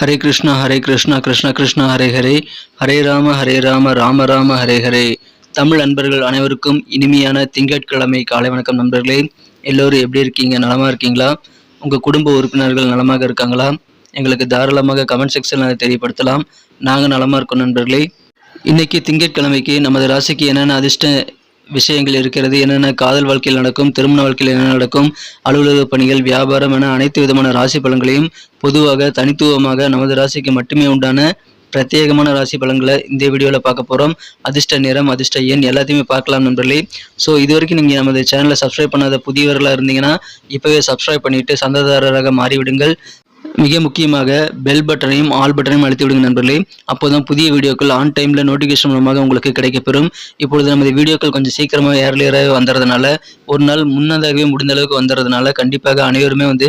ஹரே கிருஷ்ணா ஹரே கிருஷ்ணா கிருஷ்ண கிருஷ்ணா ஹரே ஹரே. ஹரே ராம ஹரே ராம ராம ராம ஹரே ஹரே. தமிழ் நண்பர்கள் அனைவருக்கும் இனிமையான திங்கட்கிழமை காலை வணக்கம் நண்பர்களே. எல்லோரும் எப்படி இருக்கீங்க? நலமாக இருக்கீங்களா? உங்கள் குடும்ப உறுப்பினர்கள் நலமாக இருக்காங்களா? எங்களுக்கு தாராளமாக கமெண்ட் செக்ஷனில் அதை தெரியப்படுத்தலாம். நாங்கள் நலமாக இருக்கோம் நண்பர்களே. இன்றைக்கி திங்கட்கிழமைக்கு நமது ராசிக்கு என்னென்ன அதிர்ஷ்ட விஷயங்கள் இருக்கிறது என்னென்ன காதல் வாழ்க்கையில் நடக்கும் திருமண வாழ்க்கையில் என்ன நடக்கும் அலுவலக பணிகள் வியாபாரம் என அனைத்து விதமான ராசி பலன்களையும் பொதுவாக தனித்துவமாக நமது ராசிக்கு மட்டுமே உண்டான பிரத்யேகமான ராசி பலன்களை இந்த வீடியோவில் பார்க்க போகிறோம் அதிர்ஷ்ட நிறம் அதிர்ஷ்ட எண் எல்லாத்தையுமே பார்க்கலாம் நண்பர்களே. ஸோ இது வரைக்கும் நீங்கள் நமது சேனலை சப்ஸ்கிரைப் பண்ணாத புதியவர்களாக இருந்தீங்கன்னா இப்போவே சப்ஸ்கிரைப் பண்ணிவிட்டு சந்ததாரராக மாறிவிடுங்கள். மிக முக்கியமாக பெல் பட்டனையும் ஆல் பட்டனையும் அழுத்தி விடுங்க நண்பர்களே. அப்போதான் புதிய வீடியோக்கள் ஆன் டைமில் நோட்டிஃபிகேஷன் மூலமாக உங்களுக்கு கிடைக்கப்பெறும். இப்பொழுது நமது வீடியோக்கள் கொஞ்சம் சீக்கிரமாக ஏர்லியராக வந்துறதுனால ஒரு நாள் முன்னதாகவே முடிந்த அளவுக்கு வந்துறதுனால கண்டிப்பாக அனைவருமே வந்து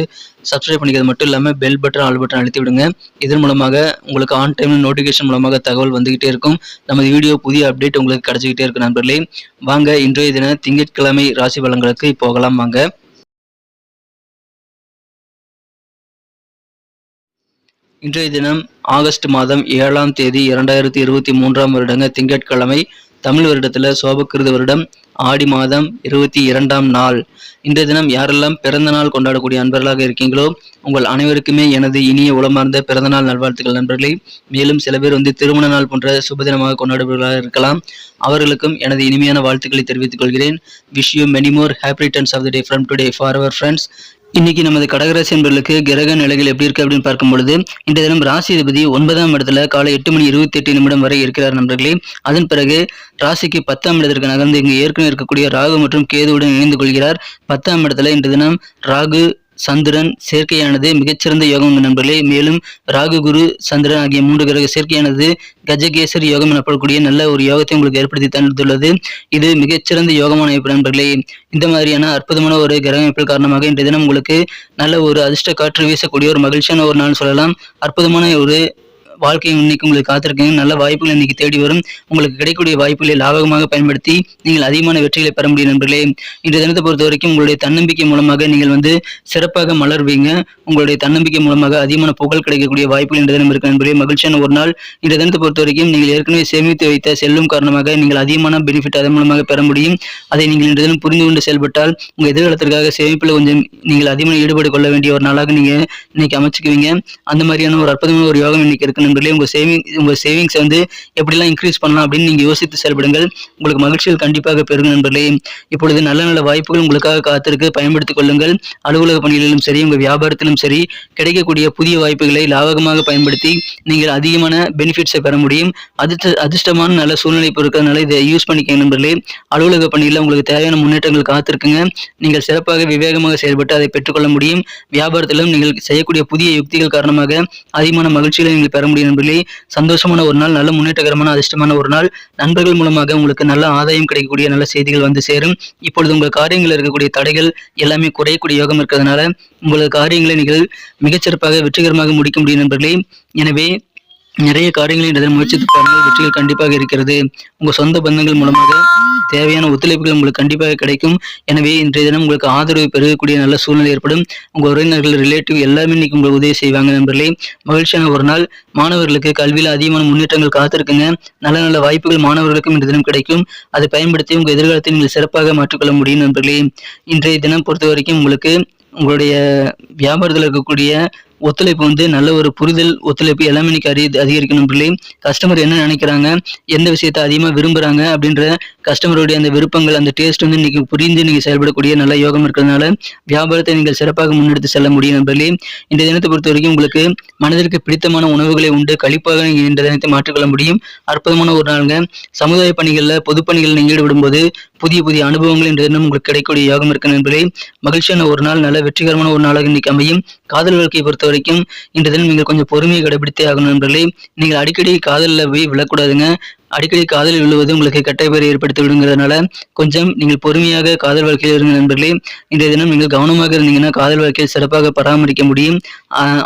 சப்ஸ்கிரைப் பண்ணிக்கிறது மட்டும் இல்லாமல் பெல் பட்டன் ஆல் பட்டன் அழுத்தி விடுங்க. இதன் மூலமாக உங்களுக்கு ஆன் டைமில் நோட்டிஃபிகேஷன் மூலமாக தகவல் வந்துகிட்டே இருக்கும். நமது வீடியோ புதிய அப்டேட் உங்களுக்கு கிடைச்சிக்கிட்டே இருக்கும் நண்பர்களே. வாங்க இன்றைய தின திங்கட்கிழமை ராசி பலன்களுக்கு போகலாம். வாங்க. இன்றைய தினம் ஆகஸ்ட் மாதம் ஏழாம் தேதி இரண்டாயிரத்தி இருபத்தி மூன்றாம் வருடங்க திங்கட்கிழமை தமிழ் வருடத்தில் சோபக்கிருத வருடம் ஆடி மாதம் இருபத்தி இரண்டாம் நாள். இன்றைய தினம் யாரெல்லாம் பிறந்த நாள் கொண்டாடக்கூடிய அன்பர்களாக இருக்கீங்களோ உங்கள் அனைவருக்குமே எனது இனிய உளமார்ந்த பிறந்தநாள் நல்வாழ்த்துக்கள் நண்பர்களே. மேலும் சில பேர் வந்து திருமண நாள் போன்ற சுபதினமாக கொண்டாடுபவர்களாக இருக்கலாம். அவர்களுக்கும் எனது இனிமையான வாழ்த்துக்களை தெரிவித்துக் கொள்கிறேன். Wish you many more happy returns of the day from today for our friends இன்னைக்கு நமது கடகராசி என்பர்களுக்கு கிரக நிலைகள் எப்படி இருக்கு அப்படின்னு பார்க்கும் பொழுது இன்றைய தினம் ராசி அதிபதி ஒன்பதாம் இடத்துல காலை எட்டு மணி இருபத்தி எட்டு நிமிடம் வரை இருக்கிறார் நண்பர்களே. அதன் பிறகு ராசிக்கு பத்தாம் இடத்திற்கு நகர்ந்து இங்கு ஏற்கனவே இருக்கக்கூடிய ராகு மற்றும் கேதுவுடன் இணைந்து கொள்கிறார். பத்தாம் இடத்துல இன்றைய தினம் ராகு சந்திரன் சேர்க்கையானது மிகச்சிறந்த யோகம் நண்பர்களே. மேலும் ராகு குரு சந்திரன் ஆகிய மூன்று கிரக சேர்க்கையானது கஜகேசரி யோகம் எனப்படக்கூடிய நல்ல ஒரு யோகத்தை உங்களுக்கு ஏற்படுத்தி தந்துள்ளது. இது மிகச்சிறந்த யோகமான அமைப்பு நண்பர்களே. இந்த மாதிரியான அற்புதமான ஒரு கிரக அமைப்பில் காரணமாக இன்றைய தினம் உங்களுக்கு நல்ல ஒரு அதிர்ஷ்ட காற்று வீசக்கூடிய ஒரு மகிழ்ச்சியான ஒரு நாள் சொல்லலாம். அற்புதமான ஒரு வாழ்க்கை இன்னைக்கு உங்களுக்கு காத்திருக்கீங்க நல்ல வாய்ப்புகள் இன்னைக்கு தேடி வரும். உங்களுக்கு கிடைக்கக்கூடிய வாய்ப்புகளை லாபகமாக பயன்படுத்தி நீங்கள் அதிகமான வெற்றிகளை பெற முடியும் நண்பர்களே. இன்றைய தினத்தை பொறுத்த வரைக்கும் உங்களுடைய தன்னம்பிக்கை மூலமாக நீங்கள் வந்து சிறப்பாக மலர்வீங்க. உங்களுடைய தன்னம்பிக்கை மூலமாக அதிகமான புகழ் கிடைக்கக்கூடிய வாய்ப்புகள் இன்றைய தினம் இருக்கு நண்பர்களே. மகிழ்ச்சியான ஒரு நாள். இன்றைய தினத்தை பொறுத்த வரைக்கும் நீங்கள் ஏற்கனவே சேமித்து வைத்த செல்லும் காரணமாக நீங்கள் அதிகமான பெனிஃபிட் அதன் மூலமாக பெற முடியும். அதை நீங்கள் இன்றைய தினம் புரிந்து கொண்டு செயல்பட்டால் உங்கள் எதிர்காலத்திற்காக சேமிப்பில் கொஞ்சம் நீங்கள் அதிகமாக ஈடுபாடு கொள்ள வேண்டிய ஒரு நாளாக நீங்கள் இன்னைக்கு அமைச்சுக்குவீங்க. அந்த மாதிரியான ஒரு அற்புதமான ஒரு யோகம் இன்னைக்கு இருக்கு நண்பர்களே உங்கள் சேவிங் உங்கள் சேவிங்ஸ் வந்து எப்படிலாம் இன்க்ரீஸ் பண்ணலாம் அப்படின்னு நீங்கள் யோசித்து செயல்படுங்கள். உங்களுக்கு மகிழ்ச்சிகள் கண்டிப்பாக பெருகும் நண்பர்களே. இப்பொழுது நல்ல நல்ல வாய்ப்புகள் உங்களுக்காக காத்திருக்கு. பயன்படுத்திக் கொள்ளுங்கள். அலுவலக பணிகளிலும் சரி உங்கள் வியாபாரத்திலும் சரி கிடைக்கக்கூடிய புதிய வாய்ப்புகளை லாபகமாக பயன்படுத்தி நீங்கள் அதிகமான பெனிஃபிட்ஸை பெற முடியும். அதிர்ஷ்ட அதிர்ஷ்டமான நல்ல சூழ்நிலை இப்போ இருக்கிறதுனால இதை யூஸ் பண்ணிக்க நண்பர்களே. அலுவலக பணியில் உங்களுக்கு தேவையான முன்னேற்றங்கள் காத்திருக்குங்க. நீங்கள் சிறப்பாக விவேகமாக செயல்பட்டு அதை பெற்றுக்கொள்ள முடியும். வியாபாரத்திலும் நீங்கள் செய்யக்கூடிய புதிய யுக்திகள் காரணமாக அதிகமான மகிழ்ச்சிகளை நீங்கள் பெற முடியும். முடியும் நண்பர்களே சந்தோஷமான ஒரு நாள் நல்ல முன்னேற்றகரமான அதிர்ஷ்டமான ஒரு நாள். நண்பர்கள் மூலமாக உங்களுக்கு நல்ல ஆதாயம் கிடைக்கக்கூடிய நல்ல செய்திகள் வந்து சேரும். இப்பொழுது உங்கள் காரியங்களில் இருக்கக்கூடிய தடைகள் எல்லாமே குறையக்கூடிய யோகம் இருக்கிறதுனால உங்களது காரியங்களை நீங்கள் மிகச்சிறப்பாக வெற்றிகரமாக முடிக்க முடியும் நண்பர்களே. எனவே நிறைய காரியங்களை முயற்சித்து பாருங்கள். வெற்றிகள் கண்டிப்பாக இருக்கிறது. உங்கள் சொந்த பந்தங்கள் மூலமாக தேவையான ஒத்துழைப்புகள் உங்களுக்கு கண்டிப்பாக கிடைக்கும். எனவே இன்றைய தினம் உங்களுக்கு ஆதரவு பெருகக்கூடிய நல்ல சூழ்நிலை ஏற்படும். உங்கள் உறவினர்கள் ரிலேட்டிவ் எல்லாமே இன்னைக்கு உங்களுக்கு உதவி செய்வாங்க நண்பர்களே. மகிழ்ச்சியான ஒரு நாள். மாணவர்களுக்கு கல்வியில் அதிகமான முன்னேற்றங்கள் காத்திருக்குங்க. நல்ல நல்ல வாய்ப்புகள் மாணவர்களுக்கும் இன்றைய தினம் கிடைக்கும். அதை பயன்படுத்தி உங்கள் எதிர்காலத்தை நீங்கள் சிறப்பாக மாற்றிக்கொள்ள முடியும் நண்பர்களே. இன்றைய தினம் பொறுத்த வரைக்கும் உங்களுக்கு உங்களுடைய வியாபாரத்தில் இருக்கக்கூடிய ஒத்துழைப்பு வந்து நல்ல ஒரு புரிதல் ஒத்துழைப்பு எல்லாமே இன்னைக்கு அறி அதிகரிக்கணும் பிள்ளை. கஸ்டமர் என்ன நினைக்கிறாங்க எந்த விஷயத்தை அதிகமாக விரும்புகிறாங்க அப்படின்ற கஸ்டமருடைய அந்த விருப்பங்கள் அந்த டேஸ்ட் வந்து இன்னைக்கு புரிந்து நீங்கள் செயல்படக்கூடிய நல்ல யோகம் இருக்கிறதுனால வியாபாரத்தை நீங்கள் சிறப்பாக முன்னெடுத்து செல்ல முடியும் நண்பர்களே. இந்த தினத்தை பொறுத்த வரைக்கும் உங்களுக்கு மனதிற்கு பிடித்தமான உணவுகளை உண்டு. கழிப்பாக நீங்கள் இந்த தினத்தை மாற்றிக்கொள்ள முடியும். அற்புதமான ஒரு நாளுங்க. சமுதாய பணிகளில் பொது பணிகளில் நீங்கள் விடும்போது புதிய புதிய அனுபவங்கள் என்ற தினம் உங்களுக்கு கிடைக்கக்கூடிய யோகம் இருக்கு நண்பர்களே மகிழ்ச்சியான ஒரு நாள் நல்ல வெற்றிகரமான ஒரு நாளாக இன்னைக்கு அமையும். காதல் வாழ்க்கையை பொறுத்த வரைக்கும் இன்று தினம் நீங்கள் கொஞ்சம் பொறுமையை கடைபிடித்தே ஆகணும் நண்பர்களே நீங்கள் அடிக்கடி காதலில் போய் விழக்கூடாதுங்க. அடிக்கடி காதலில் விழுவது உங்களுக்கு கெட்ட ஏற்படுத்தி விடுங்கிறதுனால கொஞ்சம் நீங்கள் பொறுமையாக காதல் வாழ்க்கையில் இருங்க நண்பர்களே. இன்றைய தினம் நீங்கள் கவனமாக இருந்தீங்கன்னா காதல் வாழ்க்கையில் சிறப்பாக பராமரிக்க முடியும்.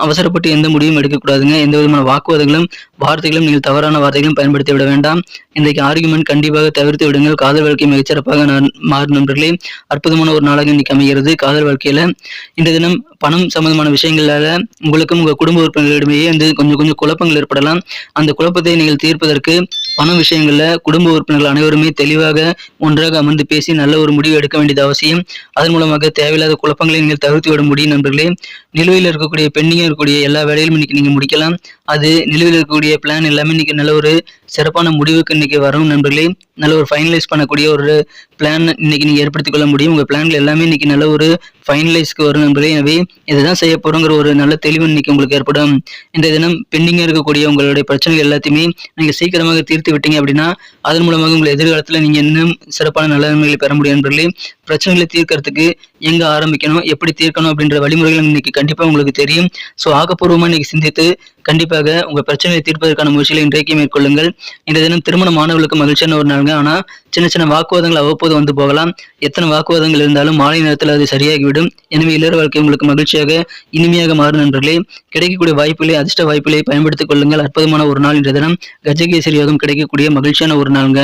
அவசரப்பட்டு எந்த முடிவும் எடுக்கக்கூடாதுங்க. எந்த விதமான வாக்குவாதங்களும் வார்த்தைகளும் நீங்கள் தவறான வார்த்தைகளும் பயன்படுத்தி விட வேண்டாம். இன்றைக்கு ஆர்குமெண்ட் கண்டிப்பாக தவிர்த்து விடுங்கள். காதல் வாழ்க்கை மிகச்சிறப்பாக மாறும் நண்பர்களே. அற்புதமான ஒரு நாளாக இன்னைக்கு அமைகிறது காதல் வாழ்க்கையில. இன்றைய தினம் பணம் சம்பந்தமான விஷயங்களால உங்களுக்கும் உங்கள் குடும்ப உறுப்பினர்களிடமேயே வந்து கொஞ்சம் கொஞ்சம் குழப்பங்கள் ஏற்படலாம். அந்த குழப்பத்தை நீங்கள் தீர்ப்பதற்கு பண விஷயங்கள்ல குடும்ப உறுப்பினர்கள் அனைவருமே தெளிவாக ஒன்றாக அமர்ந்து பேசி நல்ல ஒரு முடிவு எடுக்க வேண்டியது அவசியம். அதன் மூலமாக தேவையில்லாத குழப்பங்களை நீங்கள் தவிர்த்து விட முடியும் நண்பர்களே. நிலுவையில் இருக்கக்கூடிய பெண்டிங்காக இருக்கக்கூடிய எல்லா வேலையிலும் இன்னைக்கு நீங்க முடிக்கலாம். அது நிலுவையில் இருக்கக்கூடிய பிளான் எல்லாமே இன்னைக்கு நல்ல ஒரு சிறப்பான முடிவுக்கு இன்னைக்கு வரும் நண்பர்களே. நல்ல ஒரு ஃபைனலைஸ் பண்ணக்கூடிய ஒரு பிளான் இன்னைக்கு நீங்க ஏற்படுத்திக் கொள்ள முடியும். உங்க பிளான்கள் எல்லாமே இன்னைக்கு நல்ல ஒரு ஃபைனலைஸ்க்கு வரும் நண்பர்களே. எனவே இதுதான் செய்ய போறோங்கிற ஒரு நல்ல தெளிவு இன்னைக்கு உங்களுக்கு ஏற்படும். இந்த தினம் பெண்டிங்காக இருக்கக்கூடிய உங்களுடைய பிரச்சனைகள் எல்லாத்தையுமே நீங்க சீக்கிரமாக தீர்த்து விட்டீங்க அப்படின்னா அதன் மூலமாக உங்கள் எதிர்காலத்துல நீங்க இன்னும் சிறப்பான நல்ல நன்மைகளை பெற முடியும் நண்பர்களே. பிரச்சனைகளை தீர்க்கறதுக்கு எங்க ஆரம்பிக்கணும் எப்படி தீர்க்கணும் அப்படின்ற வழிமுறைகள் இன்னைக்கு கண்டிப்பா உங்களுக்கு தெரியும். ஸோ ஆக்கப்பூர்வமா இன்னைக்கு சிந்தித்து கண்டிப்பாக உங்க பிரச்சனையை தீர்ப்பதற்கான முயற்சிகளை இன்றைக்கு மேற்கொள்ளுங்கள். இந்த தினம் திருமண மாணவர்களுக்கு மகிழ்ச்சியான ஒரு நாளுங்க. ஆனா சின்ன சின்ன வாக்குவாதங்கள் அவ்வப்போது வந்து போகலாம். எத்தனை வாக்குவாதங்கள் இருந்தாலும் மாலை நேரத்தில் அது சரியாகிவிடும். எனவே இல்லற வாழ்க்கை உங்களுக்கு மகிழ்ச்சியாக இனிமையாக மாறும் நண்பர்களே. கிடைக்கக்கூடிய வாய்ப்புகளை அதிர்ஷ்ட வாய்ப்புகளை பயன்படுத்திக் கொள்ளுங்கள். அற்புதமான ஒரு நாள் இன்றைய தினம். கஜகேசரி யோகம் கிடைக்கக்கூடிய மகிழ்ச்சியான ஒரு நாளுங்க.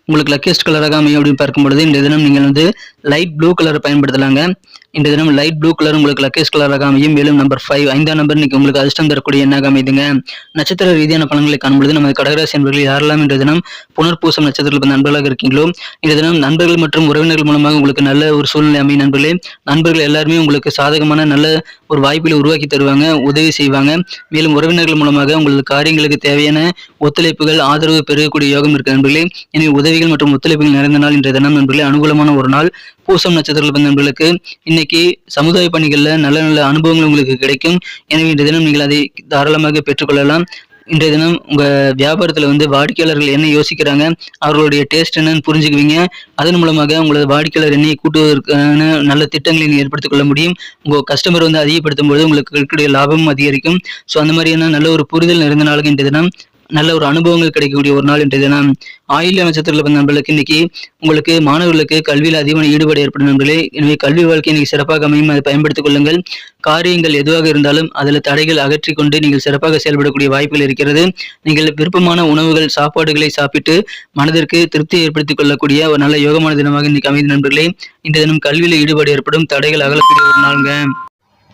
உங்களுக்கு லக்கியஸ்ட் கலராக அமையும் அப்படின்னு பார்க்கும்பொழுது இந்த தினம் நீங்கள் வந்து லைட் ப்ளூ கலரை பயன்படுத்தலாங்க. இந்த தினம் லைட் ப்ளூ கலர் உங்களுக்கு லக்கியஸ்ட் கலராக அமையும் மேலும் நம்பர் ஃபைவ் ஐந்தாம் நம்பர் இன்னைக்கு உங்களுக்கு அதிர்ஷ்டம் தரக்கூடிய எண்ணாக அமைதுங்க நட்சத்திர ரீதியான பலன்களை காணும்பொழுது நமது கடகராசி என்பவர்கள் யாரெல்லாம் இந்த தினம் புனர்பூசம் நட்சத்திரத்தில் நண்பர்களாக இருக்கீங்களோ இந்த தினம் நண்பர்கள் மற்றும் உறவினர்கள் மூலமாக உங்களுக்கு நல்ல ஒரு சூழ்நிலை அமையும் நண்பர்களே. நண்பர்கள் எல்லாருமே உங்களுக்கு சாதகமான நல்ல ஒரு வாய்ப்புகளை உருவாக்கி தருவாங்க உதவி செய்வாங்க. மேலும் உறவினர்கள் மூலமாக உங்களது காரியங்களுக்கு தேவையான ஒத்துழைப்புகள் ஆதரவு பெறக்கூடிய யோகம் இருக்கு நண்பர்களே. எனவே உதவி உதவிகள் மற்றும் ஒத்துழைப்புகள் நிறைந்த நாள் இன்றைய தினம் நண்பர்களே. அனுகூலமான ஒரு நாள். பூசம் நட்சத்திரத்தில் பிறந்த நண்பர்களுக்கு இன்னைக்கு சமுதாய பணிகளில் நல்ல நல்ல அனுபவங்கள் உங்களுக்கு கிடைக்கும். எனவே இன்றைய தினம் நீங்கள் அதை தாராளமாக பெற்றுக்கொள்ளலாம். இன்றைய தினம் உங்க வியாபாரத்துல வந்து வாடிக்கையாளர்கள் என்ன யோசிக்கிறாங்க அவர்களுடைய டேஸ்ட் என்னன்னு புரிஞ்சுக்குவீங்க. அதன் மூலமாக உங்களது வாடிக்கையாளர் எண்ணெயை கூட்டுவதற்கான நல்ல திட்டங்களை நீங்கள் ஏற்படுத்திக் கொள்ள முடியும். உங்க கஸ்டமர் வந்து அதிகப்படுத்தும் பொழுது உங்களுக்கு இருக்கக்கூடிய லாபமும் அதிகரிக்கும். ஸோ அந்த மாதிரியான நல்ல ஒரு புரிதல் நிறைந்த நாளுக்கு இன்றைய தினம் நல்ல ஒரு அனுபவங்கள் கிடைக்கக்கூடிய ஒரு நாள் இன்றைய தினம். ஆயில்ய நட்சத்திரத்தில் பிறந்த நண்பர்களுக்கு இன்னைக்கு உங்களுக்கு மாணவர்களுக்கு கல்வியில் அதிகமான ஈடுபாடு ஏற்படும் நண்பர்களே. எனவே கல்வி வாழ்க்கை இன்னைக்கு சிறப்பாக அமையும் அதை பயன்படுத்திக் கொள்ளுங்கள். காரியங்கள் எதுவாக இருந்தாலும் அதில் தடைகள் அகற்றி கொண்டு நீங்கள் சிறப்பாக செயல்படக்கூடிய வாய்ப்புகள் இருக்கிறது. நீங்கள் விருப்பமான உணவுகள் சாப்பாடுகளை சாப்பிட்டு மனதிற்கு திருப்தி ஏற்படுத்திக் கொள்ளக்கூடிய ஒரு நல்ல யோகமான தினமாக இன்னைக்கு அமைந்த நண்பர்களே. இந்த தினம் கல்வியில் ஈடுபாடு ஏற்படும் தடைகள் அகலக்கூடிய ஒரு நாளுங்க.